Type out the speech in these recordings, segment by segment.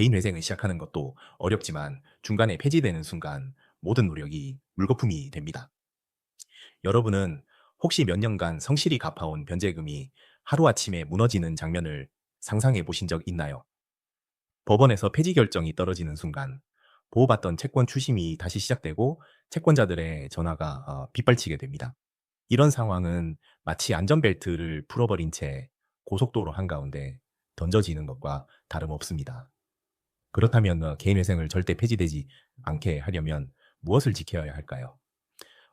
개인 회생을 시작하는 것도 어렵지만 중간에 폐지되는 순간 모든 노력이 물거품이 됩니다. 여러분은 혹시 몇 년간 성실히 갚아온 변제금이 하루아침에 무너지는 장면을 상상해 보신 적 있나요? 법원에서 폐지 결정이 떨어지는 순간 보호받던 채권 추심이 다시 시작되고 채권자들의 전화가 어, 빗발치게 됩니다. 이런 상황은 마치 안전벨트를 풀어버린 채 고속도로 한가운데 던져지는 것과 다름없습니다. 그렇다면 어, 개인회생을 절대 폐지되지 않게 하려면 무엇을 지켜야 할까요?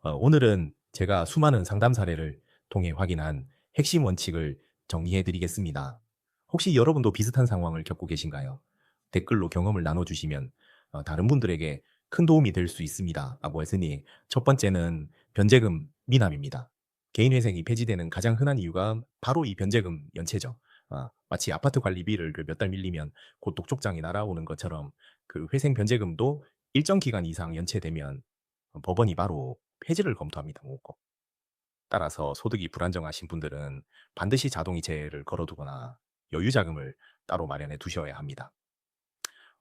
어, 오늘은 제가 수많은 상담 사례를 통해 확인한 핵심 원칙을 정리해 드리겠습니다. 혹시 여러분도 비슷한 상황을 겪고 계신가요? 댓글로 경험을 나눠주시면 어, 다른 분들에게 큰 도움이 될 수 있습니다. 라고 했으니 첫 번째는 변제금 미납입니다. 개인회생이 폐지되는 가장 흔한 이유가 바로 이 변제금 연체죠. 아, 마치 아파트 관리비를 몇달 밀리면 곧 독촉장이 날아오는 것처럼 그 회생 변제금도 일정 기간 이상 연체되면 법원이 바로 폐지를 검토합니다. 꼭. 따라서 소득이 불안정하신 분들은 반드시 자동이체를 걸어두거나 여유 자금을 따로 마련해 두셔야 합니다.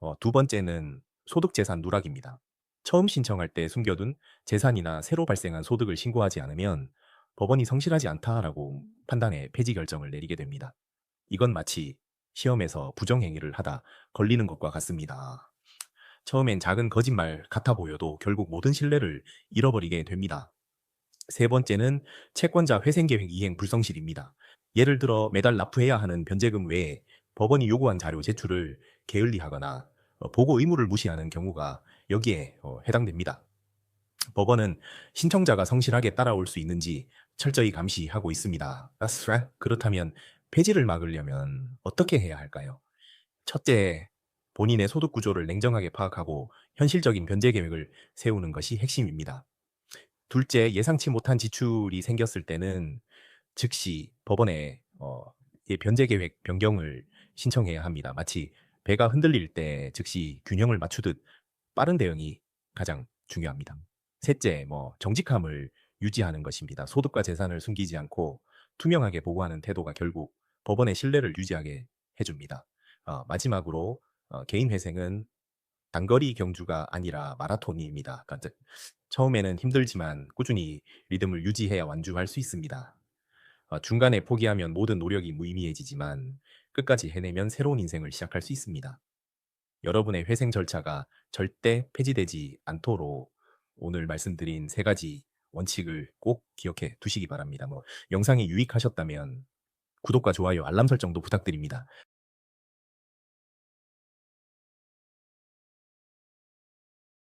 어, 두 번째는 소득재산 누락입니다. 처음 신청할 때 숨겨둔 재산이나 새로 발생한 소득을 신고하지 않으면 법원이 성실하지 않다라고 판단해 폐지 결정을 내리게 됩니다. 이건 마치 시험에서 부정행위를 하다 걸리는 것과 같습니다. 처음엔 작은 거짓말 같아 보여도 결국 모든 신뢰를 잃어버리게 됩니다. 세 번째는 채권자 회생계획 이행 불성실입니다. 예를 들어 매달 납부해야 하는 변제금 외에 법원이 요구한 자료 제출을 게을리하거나 어, 보고 의무를 무시하는 경우가 여기에 어, 해당됩니다. 법원은 신청자가 성실하게 따라올 수 있는지 철저히 감시하고 있습니다. 그렇다면 폐지를 막으려면 어떻게 해야 할까요? 첫째, 본인의 소득 구조를 냉정하게 파악하고 현실적인 변제 계획을 세우는 것이 핵심입니다. 둘째, 예상치 못한 지출이 생겼을 때는 즉시 법원에 어, 이 변제 계획 변경을 신청해야 합니다. 마치 배가 흔들릴 때 즉시 균형을 맞추듯 빠른 대응이 가장 중요합니다. 셋째, 뭐 정직함을 유지하는 것입니다. 소득과 재산을 숨기지 않고 투명하게 보고하는 태도가 결국 법원의 신뢰를 유지하게 해줍니다. 어, 마지막으로 어, 개인 회생은 단거리 경주가 아니라 마라톤입니다. 그러니까 처음에는 힘들지만 꾸준히 리듬을 유지해야 완주할 수 있습니다. 어, 중간에 포기하면 모든 노력이 무의미해지지만 끝까지 해내면 새로운 인생을 시작할 수 있습니다. 여러분의 회생 절차가 절대 폐지되지 않도록 오늘 말씀드린 세 가지 원칙을 꼭 기억해 두시기 바랍니다. 뭐 영상이 유익하셨다면 구독과 좋아요, 알람 설정도 부탁드립니다.